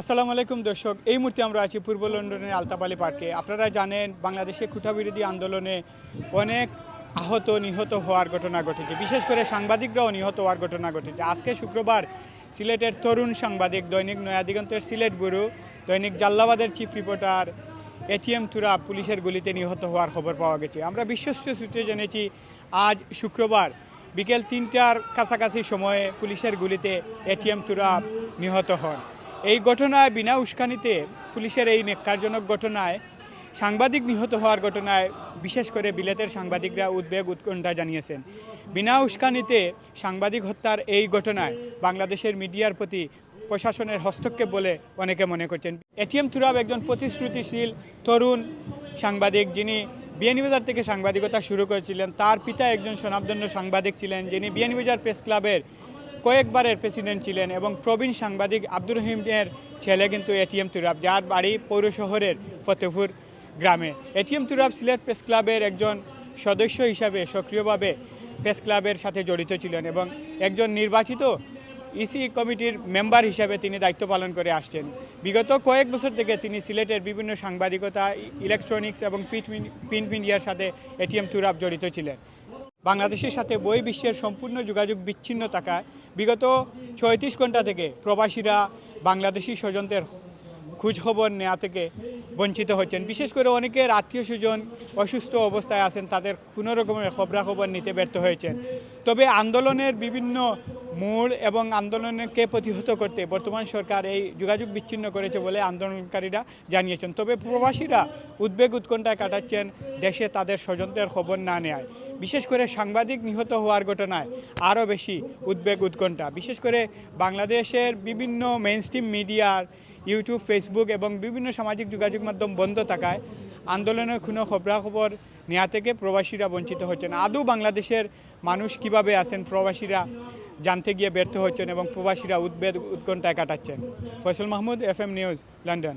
আসসালামু আলাইকুম দর্শক, এই মুহূর্তে আমরা আছি পূর্ব লন্ডনের আলতাপালি পার্কে। আপনারা জানেন, বাংলাদেশে কুঠাবিরোধী আন্দোলনে অনেক আহত নিহত হওয়ার ঘটনা ঘটেছে। বিশেষ করে সাংবাদিকরাও নিহত হওয়ার ঘটনা ঘটেছে। আজকে শুক্রবার সিলেটের তরুণ সাংবাদিক, দৈনিক নয়াদিগন্তের সিলেট গুরু দৈনিক জাল্লাবাদের চিফ রিপোর্টার এটিএম তুরা পুলিশের গুলিতে নিহত হওয়ার খবর পাওয়া গেছে। আমরা বিশ্বস্ত সূত্রে জেনেছি, আজ শুক্রবার বিকেল তিনটার কাছাকাছি সময়ে পুলিশের গুলিতে এটিএম তুরা নিহত হন। এই ঘটনায় বিনা উস্কানিতে পুলিশের এই নেককারজনক ঘটনায় সাংবাদিক নিহত হওয়ার ঘটনায় বিশেষ করে বিলেতের সাংবাদিকরা উদ্বেগ উৎকণ্ঠা জানিয়েছেন। বিনা উস্কানিতে সাংবাদিক হত্যার এই ঘটনায় বাংলাদেশের মিডিয়ার প্রতি প্রশাসনের হস্তক্ষেপ বলে অনেকে মনে করছেন। এটিএম তুরাব একজন প্রতিশ্রুতিশীল তরুণ সাংবাদিক যিনি বিয়ানীবাজার থেকে সাংবাদিকতা শুরু করেছিলেন। তার পিতা একজন স্বনামধন্য সাংবাদিক ছিলেন যিনি বিয়ানীবাজার প্রেস ক্লাবের কয়েকবারের প্রেসিডেন্ট ছিলেন এবং প্রবীণ সাংবাদিক আব্দুর রহিমের ছেলে কিন্তু এটিএম তুরাব, যার বাড়ি পৌর শহরের ফতেপুর গ্রামে। এটিএম তুরাব সিলেট প্রেস ক্লাবের একজন সদস্য হিসাবে সক্রিয়ভাবে প্রেস ক্লাবের সাথে জড়িত ছিলেন এবং একজন নির্বাচিত ইসি কমিটির মেম্বার হিসাবে তিনি দায়িত্ব পালন করে আসছেন। বিগত কয়েক বছর থেকে তিনি সিলেটের বিভিন্ন সাংবাদিকতা, ইলেকট্রনিক্স এবং প্রিন্ট মিডিয়ার সাথে এটিএম তুরাব জড়িত ছিলেন। বাংলাদেশের সাথে বই বিশ্বের সম্পূর্ণ যোগাযোগ বিচ্ছিন্ন থাকায় বিগত ছয়ত্রিশ ঘণ্টা থেকে প্রবাসীরা বাংলাদেশি স্বজনদের খোঁজখবর নেওয়া থেকে বঞ্চিত হচ্ছেন। বিশেষ করে অনেকের আত্মীয় স্বজন অসুস্থ অবস্থায় আছেন, তাদের কোনো রকমের খবরাখবর নিতে ব্যর্থ হয়েছেন। তবে আন্দোলনের বিভিন্ন মূল এবং আন্দোলনকে প্রতিহত করতে বর্তমান সরকার এই যোগাযোগ বিচ্ছিন্ন করেছে বলে আন্দোলনকারীরা জানিয়েছেন। তবে প্রবাসীরা উদ্বেগ উৎকণ্ঠায় কাটাচ্ছেন, দেশে তাদের স্বজনদের খবর না নেয় বিশেষ করে সাংবাদিক নিহত হওয়ার ঘটনায় আরও বেশি উদ্বেগ উৎকণ্ঠা। বিশেষ করে বাংলাদেশের বিভিন্ন মেইনস্ট্রিম মিডিয়ার ইউটিউব ফেসবুক এবং বিভিন্ন সামাজিক যোগাযোগ মাধ্যম বন্ধ থাকায় আন্দোলনের কোনো খবরাখবর নেওয়া থেকে প্রবাসীরা বঞ্চিত হচ্ছেন। আদৌ বাংলাদেশের মানুষ কীভাবে আছেন? প্রবাসীরা জানতে গিয়ে ব্যর্থ হচ্ছেন এবং প্রবাসীরা উদ্বেগ উৎকণ্ঠায় কাটাচ্ছেন। Faisal Mahmud F M news, London.